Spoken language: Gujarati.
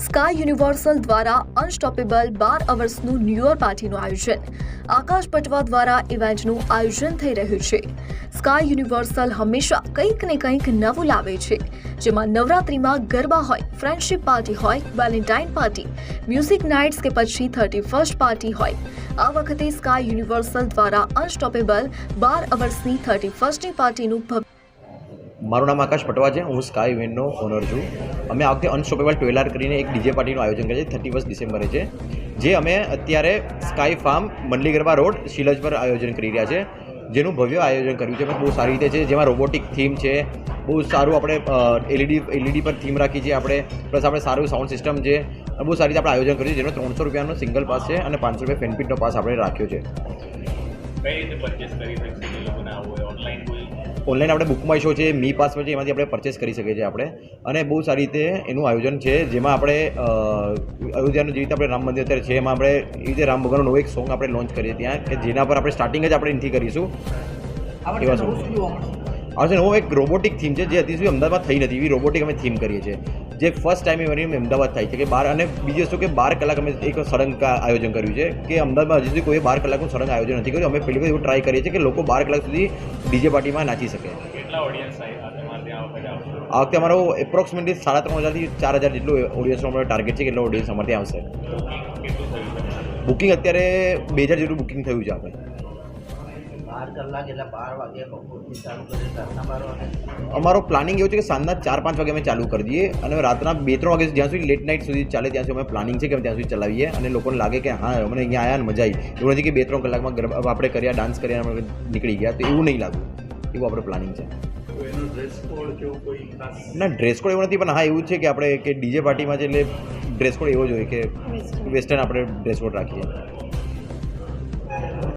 સ્કાય યુનિવર્સલ દ્વારા અનસ્ટોપેબલ બાર અવર્સનું ન્યુ યર પાર્ટીનું આયોજન. આકાશ પટવા દ્વારા ઇવેન્ટનું આયોજન થઈ રહ્યું છે. સ્કાય યુનિવર્સલ હંમેશા કંઈક ને કંઈક નવું લાવે છે. જેમાં નવરાત્રિમાં ગરબા હોય ફ્રેન્ડશિપ પાર્ટી હોય વેલેન્ટાઇન પાર્ટી મ્યુઝિક નાઇટ્સ કે પછી થર્ટી ફર્સ્ટ પાર્ટી હોય. આ વખતે સ્કાય યુનિવર્સલ દ્વારા અનસ્ટોપેબલ બાર અવર્સની થર્ટી ફર્સ્ટની પાર્ટીનું ભવ્ય મારું નામ આકાશ પટવા છે હું સ્કાય ઇવેન્ટનો ઓનર છું. અમે આ વખતે અનસ્ટોપેબલ ટ્વેલર કરીને એક ડીજે પાર્ટીનું આયોજન કરીએ છીએ થર્ટી ફર્સ્ટ ડિસેમ્બરે છે. જે અમે અત્યારે Sky Farm Mandali Garba road, Shilaj પર આયોજન કરી રહ્યા છે. જેનું ભવ્ય આયોજન કર્યું છે. બહુ સારી રીતે છે, જેમાં રોબોટિક થીમ છે, બહુ સારું આપણે એલઈડી એલઈડી પર થીમ રાખી છે આપણે પ્લસ આપણે સારું સાઉન્ડ સિસ્ટમ છે. બહુ સારી રીતે આપણે આયોજન કર્યું છે, જેનો ત્રણસો રૂપિયાનો સિંગલ પાસ છે અને પાંચસો રૂપિયા ફેનપીટનો પાસ આપણે રાખ્યો છે. કઈ રીતે પરચેસ કરી શકશે? ઓનલાઈન ઓનલાઈન આપણે બુકમાય શો છે મી પાસ પર છે એમાંથી આપણે પરચેસ કરી શકીએ છીએ આપણે. અને બહુ સારી રીતે એનું આયોજન છે જેમાં આપણે અયોધ્યાનું જે રીતે આપણે રામ મંદિર અત્યારે છે એમાં આપણે એ રીતે રામ ભગવાનનું નવું એક સોંગ આપણે લોન્ચ કરીએ ત્યાં કે જેના પર આપણે સ્ટાર્ટિંગ જ આપણે એનથી કરીશું. એવા સોંગ આવશે નવો એક રોબોટિક થીમ છે જે હજી સુધી અમદાવાદમાં થઈ નથી. એવી રોબોટિક અમે થીમ કરીએ છીએ. જે ફર્સ્ટ ટાઈમ એવરી અમદાવાદ થાય છે કે બાર અને બીજી વસ્તુ કે બાર કલાક અમે એક સળંગ આયોજન કર્યું છે કે અમદાવાદમાં હજી સુધી કોઈ બાર કલાકનું સળંગ આયોજન નથી કર્યું. અમે પહેલી વખત એવું ટ્રાય કરીએ છીએ કે લોકો બાર કલાક સુધી ડીજે પાર્ટીમાં નાચી શકે. કેટલા ઓડિયન્સ આ વખતે આ અમારો એપ્રોક્સિમેટલી સાડા ત્રણ હજારથી ચાર હજાર જેટલું ઓડિયન્સનો અમારો ટાર્ગેટ છે કે એટલો ઓડિયન્સ અમારે ત્યાં આવશે કેટલું બુકિંગ અત્યારે બે હજાર જેટલું બુકિંગ થયું છે આપણે. બાર કલાક એટલે બાર વાગે બપોરથી ચાલુ કરી રાતના બાર વાગે. અમારો પ્લાનિંગ એવું છે કે સાંજના ચાર પાંચ વાગે અમે ચાલુ કરી દઈએ અને રાતના બે ત્રણ વાગે જ્યાં સુધી લેટ નાઇટ સુધી ચાલે ત્યાં સુધી અમે પ્લાનિંગ છે કે ત્યાં સુધી ચલાવીએ અને લોકોને લાગે કે હા અમને અહીંયા આવ્યા ને મજા આવી. એવું નથી કે બે ત્રણ કલાકમાં ગરબા આપણે કર્યા ડાન્સ કર્યા અમે નીકળી ગયા. તો એવું નહીં લાગવું એવું આપણે પ્લાનિંગ છે. ના ડ્રેસ કોડ એવું નથી પણ હા એવું છે કે આપણે કે ડીજે પાર્ટીમાં છે એટલે ડ્રેસ કોડ એવો જ હોય કે વેસ્ટર્ન આપણે ડ્રેસ કોડ રાખીએ.